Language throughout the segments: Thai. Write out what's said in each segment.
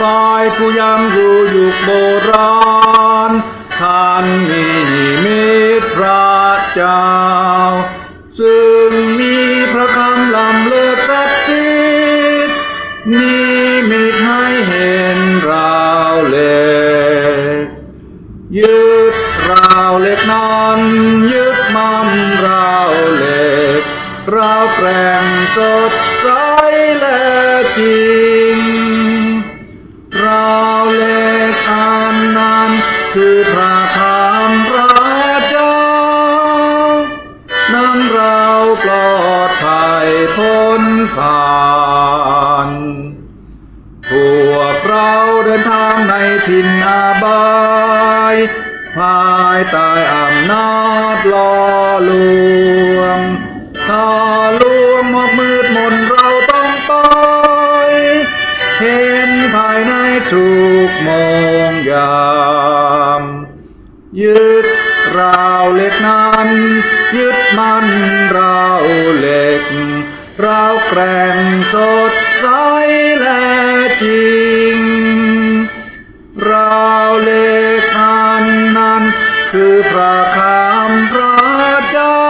ฝ่ายผู้ยังอยู่ยุคโบราณ ท่านมีนิมิตพระเจ้า ซึ่งมีพระคำลำเลิศศักดิ์สิทธิ์นิมิตให้เห็นราวเหล็กยึดราวเหล็กนั้นยึดมั่นราวเหล็กราวแกร่งสดใสและจริง คือพระคำพระเจ้านำเราปลอดภัยพ้นผ่านพวกเราเดินทางในถิ่นอาบายภายใต้อำนาจลอลาวเหล็กนั้น ยึดมันราวเหล็ก ราวแกร่งสดใสและจริง ราวเหล็กอันนั้น คือพระคำพระเจ้า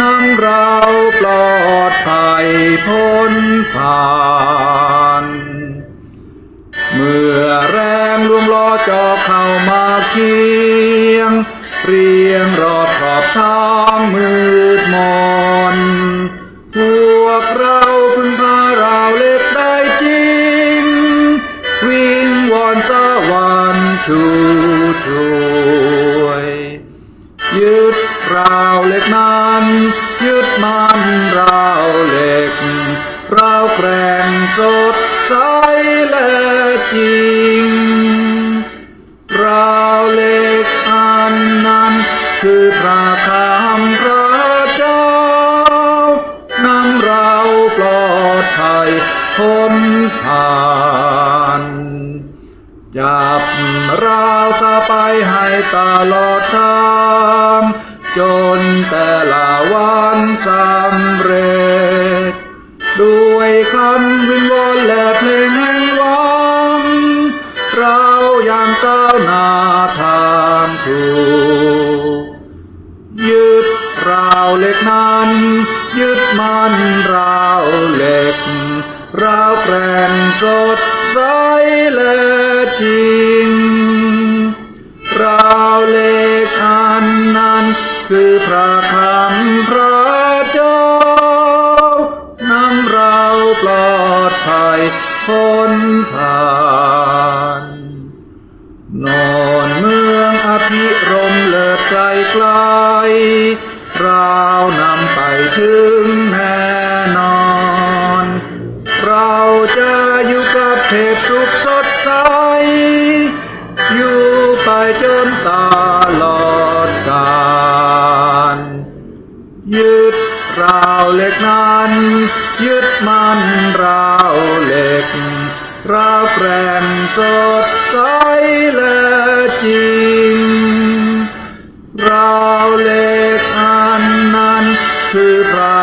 นำเราปลอดภัยพ้นผ่านเมื่อแรงลวงล้อจอเข้ามาเคียงเรียงร อบขอบทางมืดมน พวกเราพึ่งพาราวเล็กได้จริง วิ่งวอนสวรรค์ชูช่วยยึดราวเหล็กนั้นยึดมันราวเหล็ก เราแกร่งสดใสและจริงราวเหล็กอันนั้นคือพระ ราสะไปให้ตลอดทางจนแต่ละวันสำเร็จ ด้วยคำวิงวอนและเพลงแห่งหวัง เรายังก้าวหน้าทางถูกยึดราวเล็กนั้น ยึดมันราว ราวแกร่งสดใสและจริง ราวเล็กอันนั้นคือพระคำพระเจ้านำเราปลอดภัยพ้นผ่านนอนเมืองอภิรมเลิศใจไกลเรานำไปถึงแน่ จะอยู่กับเทพสุขสดใส อยู่ไปจนตลอดกาลยึดราวเหล็กนั้น ยึดมันราวเหล็ก ราวแกร่งสดใสและจริง ราวเหล็กอันนั้นคือพระ